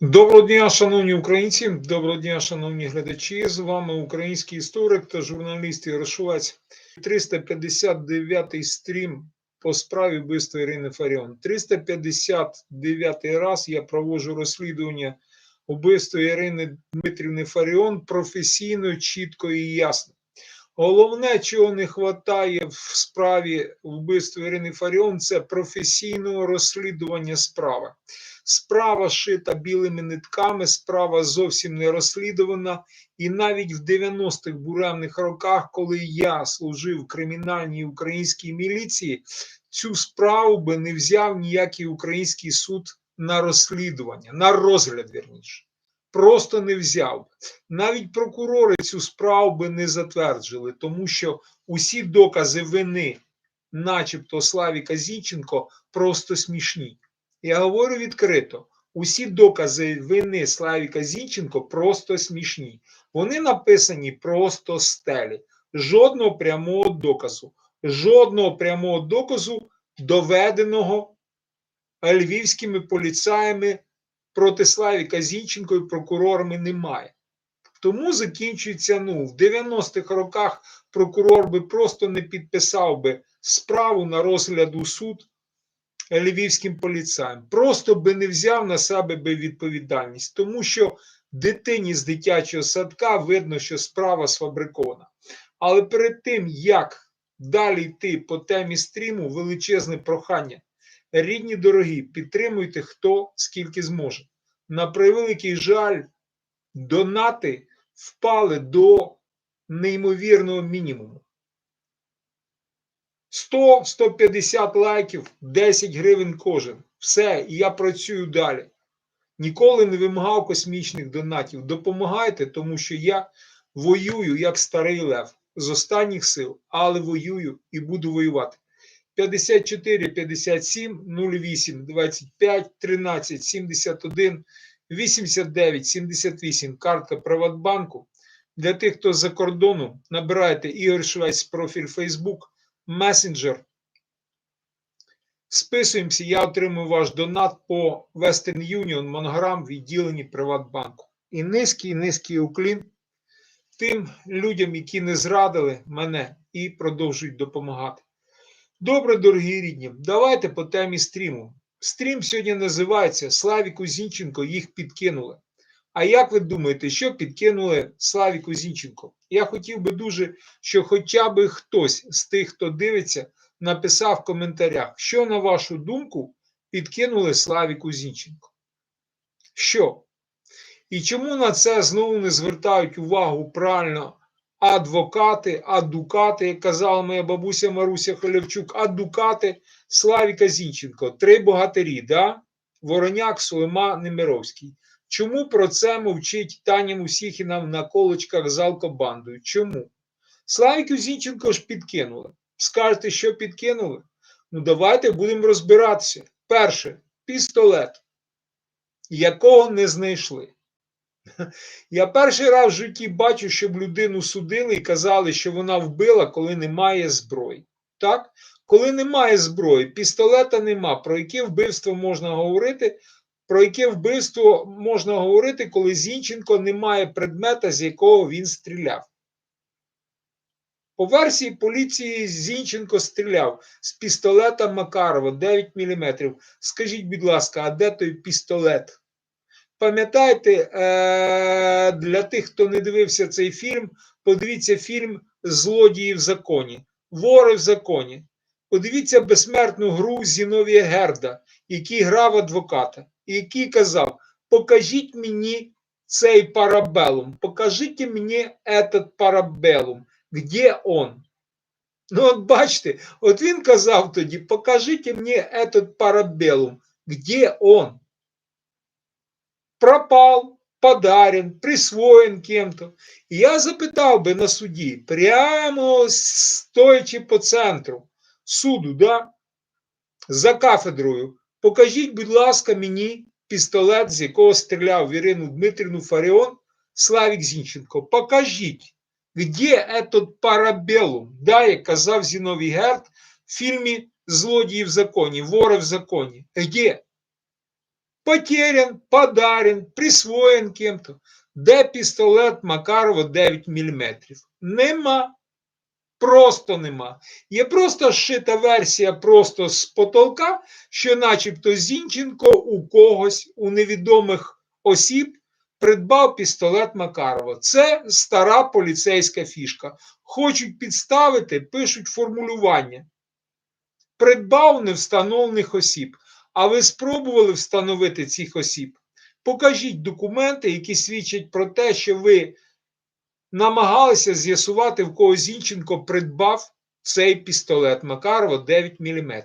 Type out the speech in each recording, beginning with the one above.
Доброго дня, шановні українці, доброго дня, шановні глядачі. З вами український історик та журналіст Ярошовець. 359-й стрім по справі вбивства Ірини Фаріон. 359-й раз я проводжу розслідування вбивства Ірини Дмитрівни Фаріон професійно, чітко і ясно. Головне, чого не вистачає в справі вбивства Ірини Фаріон, це професійного розслідування справи. Справа шита білими нитками, справа зовсім не розслідувана. І навіть в 90-х буремних роках, коли я служив в кримінальній українській міліції, цю справу би не взяв ніякий український суд на розслідування, на розгляд вірніше. Просто не взяв. Навіть прокурори цю справу би не затверджили, тому що усі докази вини, начебто Славіка Зінченко, просто смішні. Я говорю відкрито: усі докази вини Славіка Зінченко просто смішні. Вони написані просто стелі. Жодного прямого доказу. Жодного прямого доказу, доведеного львівськими поліцаями проти Славіка Зінченко і прокурорами немає. Тому закінчується ну, в 90-х роках прокурор би просто не підписав би справу на розгляд у суд львівським поліцаєм. Просто би не взяв на себе би відповідальність, тому що дитині з дитячого садка видно, що справа сфабрикована. Але перед тим, як далі йти по темі стріму, величезне прохання. Рідні дорогі, підтримуйте хто скільки зможе. На превеликий жаль, донати впали до неймовірного мінімуму. 100-150 лайків, 10 гривень кожен. Все, і я працюю далі. Ніколи не вимагав космічних донатів. Допомагайте, тому що я воюю як старий лев з останніх сил, але воюю і буду воювати. 54 57 08 25 13 71 89 78 картка Приватбанку. Для тих, хто за кордону, набирайте Ігор Швець профіль Facebook, месенджер. Списуємося, я отримую ваш донат по Western Union, Монограм, відділенні Приватбанку. І низький, низький уклін тим людям, які не зрадили мене і продовжують допомагати. Добре, дорогі рідні, давайте по темі стріму. Стрім сьогодні називається Славіку Зінченко їх підкинули. А як ви думаєте, що підкинули Славіку Зінченко? Я хотів би дуже, що хоча б хтось з тих, хто дивиться, написав в коментарях, що, на вашу думку, підкинули Славіку Зінченко. Що? І чому на це знову не звертають увагу правильно адвокати, адукати, як казала моя бабуся Маруся Холявчук, адукати Славіка Зінченко, три богатирі, да? Вороняк, Сулейма, Немировський. Чому про це мовчить Таня Мусіхіна на колочках з алкобандою? Чому? Славіку Зінченко ж підкинули. Скажете, що підкинули? Ну, давайте будемо розбиратися. Перше, пістолет, якого не знайшли. Я перший раз в житті бачу, щоб людину судили і казали, що вона вбила, коли немає зброї. Так? Коли немає зброї, пістолета нема. Про яке вбивство можна говорити? Про яке вбивство можна говорити, коли Зінченко не має предмета, з якого він стріляв? По версії поліції Зінченко стріляв з пістолета Макарова 9 мм. Скажіть, будь ласка, а де той пістолет? Пам'ятаєте, для тих, хто не дивився цей фільм, подивіться фільм Злодії в законі, Вори в законі. Подивіться безсмертну гру Зіновія Герда, який грав адвоката, і який казав: Покажіть мені цей парабелум, покажіть мені этот парабелум, де он? Ну, от бачите, от він казав тоді: покажіть мені этот парабелум, де он? Пропал, подарен, присвоєн кем-то. Я запитав би на суді, прямо стоячи по центру суду, да, за кафедрою, покажіть, будь ласка, мені пістолет, з якого стріляв в Ірину Дмитрівну Фаріон, Славік Зінченко. Покажіть, де этот парабелум, да, як казав Зіновій Герд в фільмі Злодії в законі, вори в законі. Где? Потерян, подарен, присвоєн кем-то. Де пістолет Макарова 9 мм? Нема. Просто нема. Є просто зшита версія просто з потолка, що начебто Зінченко у когось, у невідомих осіб, придбав пістолет Макарова. Це стара поліцейська фішка. Хочуть підставити, пишуть формулювання. Придбав невстановлених осіб. А ви спробували встановити цих осіб? Покажіть документи, які свідчать про те, що ви намагалися з'ясувати, в кого Зінченко придбав цей пістолет Макарова 9 мм.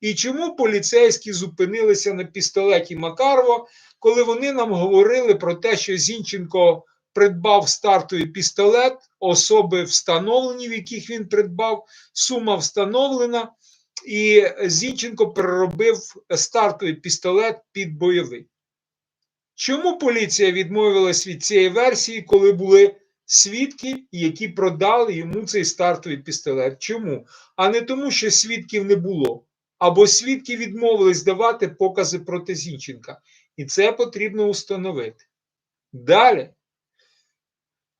І чому поліцейські зупинилися на пістолеті Макарова, коли вони нам говорили про те, що Зінченко придбав стартовий пістолет, особи встановлені, в яких він придбав, сума встановлена, і Зінченко переробив стартовий пістолет під бойовий. Чому поліція відмовилась від цієї версії, коли були свідки, які продали йому цей стартовий пістолет? Чому? А не тому, що свідків не було, або свідки відмовились давати покази проти Зінченка. І це потрібно установити. Далі.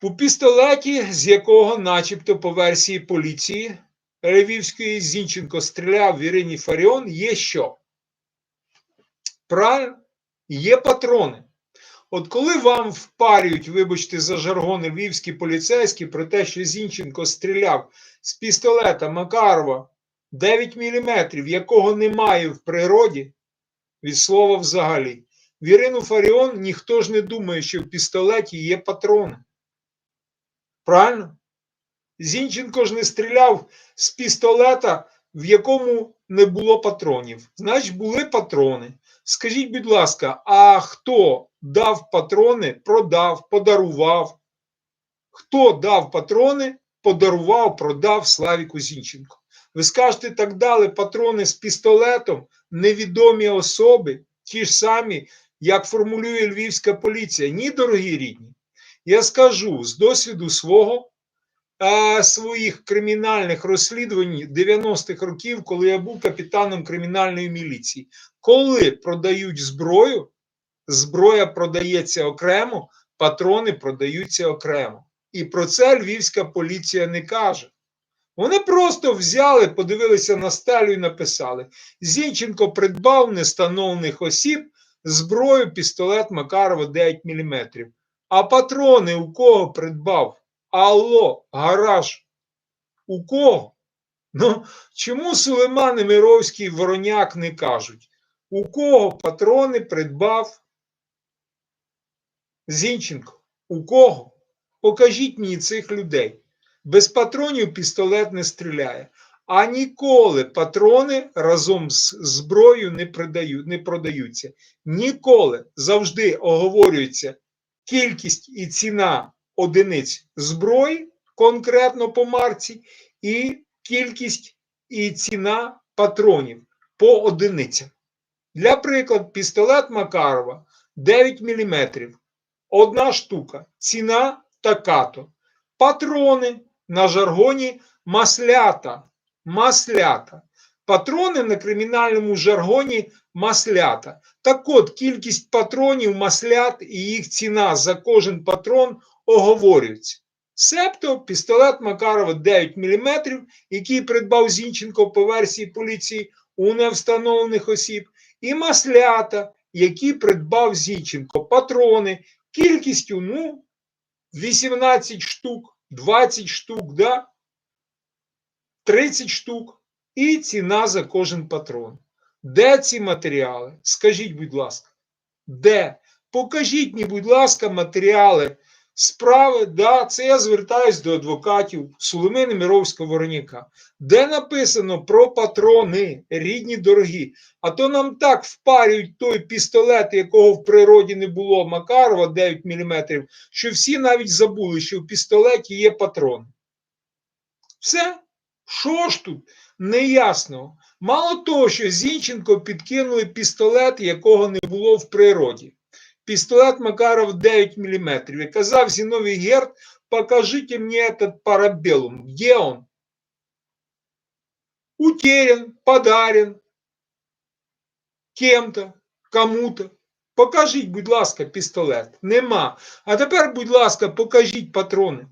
У пістолеті, з якого, начебто, по версії поліції Львівської Зінченко стріляв в Ірині Фаріон, є що? Правильно? Є патрони. От коли вам впарюють, вибачте, за жаргон львівські поліцейські про те, що Зінченко стріляв з пістолета Макарова 9 мм, якого немає в природі, від слова взагалі, в Ірину Фаріон ніхто ж не думає, що в пістолеті є патрони. Правильно? Зінченко ж не стріляв з пістолета, в якому не було патронів. Значить, були патрони. Скажіть, будь ласка, а хто дав патрони, продав, подарував? Хто дав патрони, подарував, продав Славіку Зінченко? Ви скажете, так дали патрони з пістолетом, невідомі особи, ті ж самі, як формулює львівська поліція. Ні, дорогі рідні. Я скажу з досвіду свого своїх кримінальних розслідувань 90-х років, коли я був капітаном кримінальної міліції. Коли продають зброю, зброя продається окремо, патрони продаються окремо. І про це львівська поліція не каже. Вони просто взяли, подивилися на стелю і написали: Зінченко придбав нестановлених осіб зброю пістолет Макарова 9 мм. А патрони у кого придбав? Алло, гараж. У кого? Ну, чому Сулейман Мировський Вороняк не кажуть? У кого патрони придбав Зінченко? У кого? Покажіть мені цих людей. Без патронів пістолет не стріляє. А ніколи патрони разом з зброєю не, не продаються. Ніколи завжди оговорюється кількість і ціна одиниць зброї, конкретно по марці, і кількість і ціна патронів по одиницям. Для прикладу, пістолет Макарова 9 мм. Одна штука. Ціна така-то. Патрони на жаргоні маслята. Маслята. Патрони на кримінальному жаргоні маслята. Так от, кількість патронів маслят і їх ціна за кожен патрон оговорюються. Себто пістолет Макарова 9 мм, який придбав Зінченко по версії поліції у невстановлених осіб, і маслята, які придбав Зінченко, патрони кількістю ну, 18 штук, 20 штук, да? 30 штук, і ціна за кожен патрон. Де ці матеріали? Скажіть, будь ласка, де? Покажіть мені, будь ласка, матеріали справи, да, це я звертаюсь до адвокатів Сулемини Мировського Вороняка, де написано про патрони, рідні дорогі. А то нам так впарюють той пістолет, якого в природі не було Макарова 9 мм, що всі навіть забули, що в пістолеті є патрон. Все, що ж тут неясно. Мало того, що Зінченко підкинули пістолет, якого не було в природі пистолет Макаров 9 мм. И казав Зиновий Герд, покажите мне этот парабеллум. Где он? Утерян, подарен кем-то, кому-то. Покажіть, будь ласка, пістолет. Нема. А тепер, будь ласка, покажіть патрони.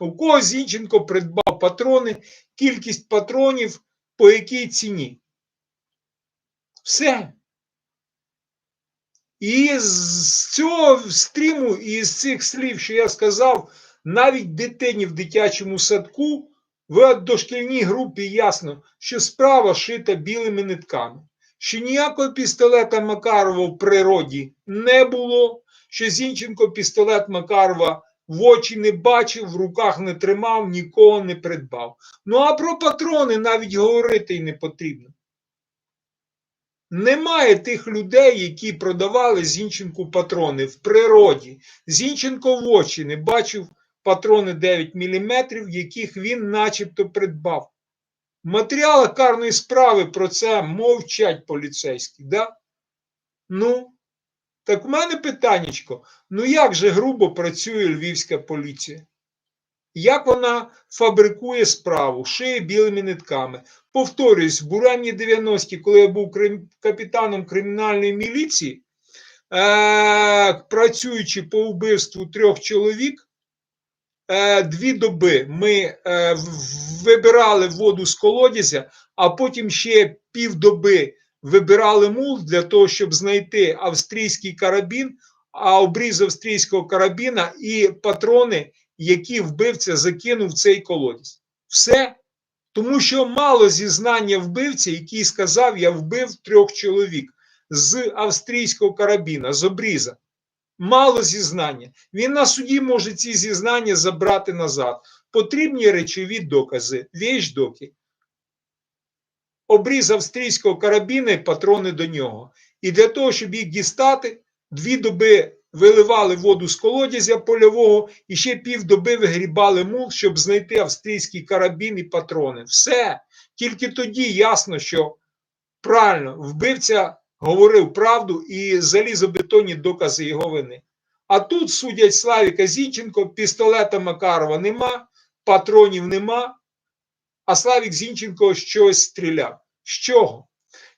У кого Зінченко придбав патрони, кількість патронів, по якій ціні. Все. І з цього стріму і з цих слів, що я сказав, навіть дитині в дитячому садку, в дошкільній групі ясно, що справа шита білими нитками, що ніякого пістолета Макарова в природі не було, що Зінченко пістолет Макарова в очі не бачив, в руках не тримав, нікого не придбав. Ну а про патрони навіть говорити й не потрібно. Немає тих людей, які продавали Зінченку патрони в природі. Зінченко в очі не бачив патрони 9 мм, яких він начебто придбав. В матеріалах карної справи про це мовчать поліцейські. Да? Ну, так в мене питаннячко, ну як же грубо працює львівська поліція? Як вона фабрикує справу, шиє білими нитками? Повторюсь, в буремні 90-ті, коли я був капітаном кримінальної міліції, е- працюючи по вбивству трьох чоловік, е- дві доби ми е- вибирали воду з колодязя, а потім ще півдоби вибирали мул для того, щоб знайти австрійський карабін, а обріз австрійського карабіна і патрони, які вбивця закинув цей колодязь. Все. Тому що мало зізнання вбивця, який сказав, я вбив трьох чоловік з австрійського карабіна, з обріза. Мало зізнання. Він на суді може ці зізнання забрати назад. Потрібні речові докази, вещдоки. Обріз австрійського карабіна і патрони до нього. І для того, щоб їх дістати, дві доби виливали воду з колодязя польового і ще півдоби вигрібали мул, щоб знайти австрійський карабін і патрони. Все. Тільки тоді ясно, що правильно вбивця говорив правду і залізобетонні докази його вини. А тут судять Славіка Зінченко, пістолета Макарова нема, патронів нема, а Славік Зінченко щось стріляв. З чого?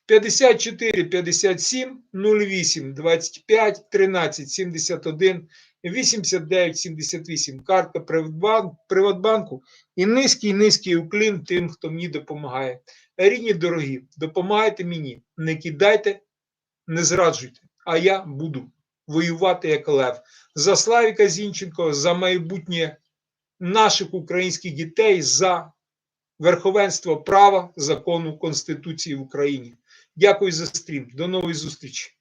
54 57 08 25 13 71 89 78. Картка Приватбанку і низький низький уклін тим, хто мені допомагає. Рідні дорогі, допомагайте мені, не кидайте, не зраджуйте, а я буду воювати як лев за Славіка Зінченко, за майбутнє наших українських дітей, за верховенство права, закону, Конституції в Україні. Дякую за стрім. До нової зустрічі.